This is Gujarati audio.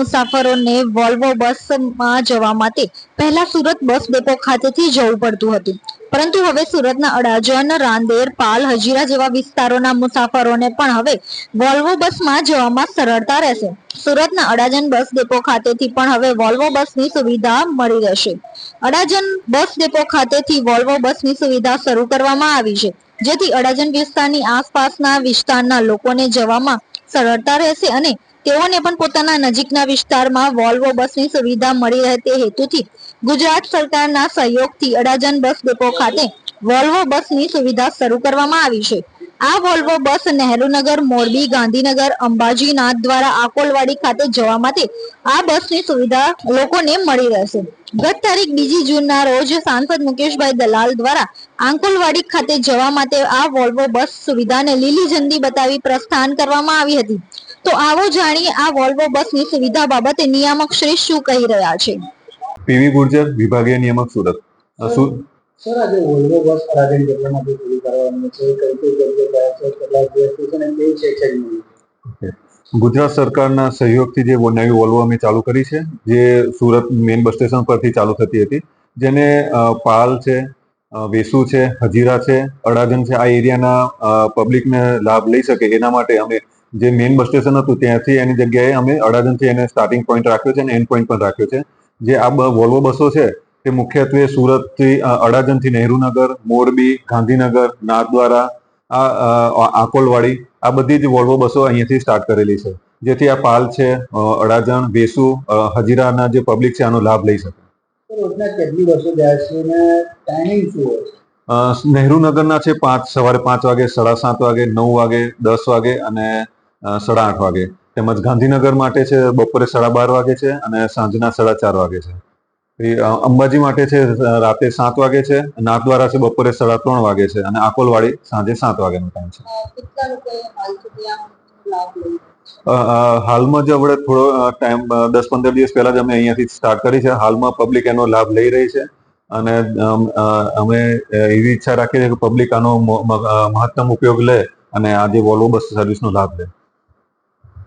મુસાફરોને વોલ્વો બસમાં જવા માટે પહેલા સુરત બસ ડેપો ખાતેથી જવું પડતું હતું. પરંતુ હવે સુરતના અડાજણ, રાંદેર, પાલ, હજીરા જેવા વિસ્તારોના મુસાફરોને પણ હવે વોલ્વો બસમાં જવામાં સરળતા રહેશે. સુરતના અડાજણ બસ ડેપો ખાતેથી પણ હવે વોલ્વો બસની સુવિધા મળી રહેશે. અડાજણ બસ ડેપો ખાતેથી વોલ્વો બસની સુવિધા શરૂ કરવામાં આવી છે. જેથી અડાજણ વિસ્તારની આસપાસના વિસ્તારના લોકોને જવામાં સરળતા રહેશે અને તેઓને પણ પોતાના નજીકના વિસ્તારમાં વોલ્વો બસની સુવિધા મળી રહે તે હેતુથી ગુજરાત સરકારના સહયોગથી અડાજણ બસ ડેપો ખાતે વોલ્વો બસની સુવિધા શરૂ કરવામાં આવી છે. આ વોલ્વો બસ નહેરુનગર મોરબી, ગાંધીનગર અંબાજી નાથ દ્વારા આકોલવાડી ખાતે જવા માટે આ બસની સુવિધા લોકોને મળી રહેશે. ગત તારીખ બીજી જૂનના રોજ સાંસદ મુકેશભાઈ દલાલ દ્વારા આંકોલવાડી ખાતે જવા માટે આ વોલ્વો બસ સુવિધાને લીલી ઝંડી બતાવી પ્રસ્થાન કરવામાં આવી હતી. તો આવો જાણીએ આ વોલ્વો બસની સુવિધા બાબતે નિયામક શ્રી શું કહી રહ્યા છે? પીવી ગુર્જર, વિભાગીય નિયામક સુરત. સર આજે વોલ્વો બસ પરાજન જગ્યામાંથી પૂરી કરવાની છે, કઈ કઈ જગ્યાએ ગયા છે, કેટલા દિવસથી છે અને કેવી છે એક્સાઇટમેન્ટ ગુજરાત સરકારના સહયોગથી જે નવી વોલ્વો અમે ચાલુ કરી છે, જે સુરત મેઇન બસ સ્ટેશન પરથી ચાલુ થતી હતી, જેને પાલ છે વેસુ છે, હજીરા છે અડાજન છે, આ એરિયાના પબ્લિકને લાભ લઈ શકે એના માટે અમે જે મેઇન બસ સ્ટેશન હતું ત્યાંથી એની જગ્યાએ અમે અડાજનથી એને સ્ટાર્ટિંગ પોઈન્ટ રાખ્યો છે અને એન્ડ પોઈન્ટ પણ રાખ્યો છે. જે આ વોલ્વો બસો છે તે મુખ્યત્વે સુરતથી અડાજણથી નહેરુનગર મોરબી ગાંધીનગર નાથદ્વારા આ આકોલવાડી આ બધી જ વોલ્વો બસો અહીંયાથી સ્ટાર્ટ કરેલી છે. જેથી આ પાલ છે અડાજણ વેસુ હજીરાના જે પબ્લિક છે આનો લાભ લઈ શકે. રોજના કેટલી બસો જાય છે અને ટાઈમિંગ શું હોય નહેરુનગરના છે પાંચ સવારે પાંચ વાગે સાડા સાત વાગે નવ વાગે દસ વાગે અને સાડા આઠ વાગે. તેમજ ગાંધીનગર માટે છે બપોરે સાડા બાર વાગે છે અને સાંજના સાડા ચાર વાગે છે. અંબાજી માટે છે રાતે સાત વાગે છે નાથદ્વારા છે બપોરે સાડા ત્રણ વાગે છે અને આકોલવાડી સાંજે સાત વાગ્યાનો ટાઈમ છે. હાલમાં જ આપણે થોડો ટાઈમ દસ પંદર દિવસ પહેલા જ અમે અહીંયાથી સ્ટાર્ટ કરી છે. હાલમાં પબ્લિક એનો લાભ લઈ રહી છે અને અમે એવી ઈચ્છા રાખીએ છીએ કે પબ્લિક આનો મહત્તમ ઉપયોગ લે અને આ જે વોલ્વો બસ સર્વિસનો લાભ લે.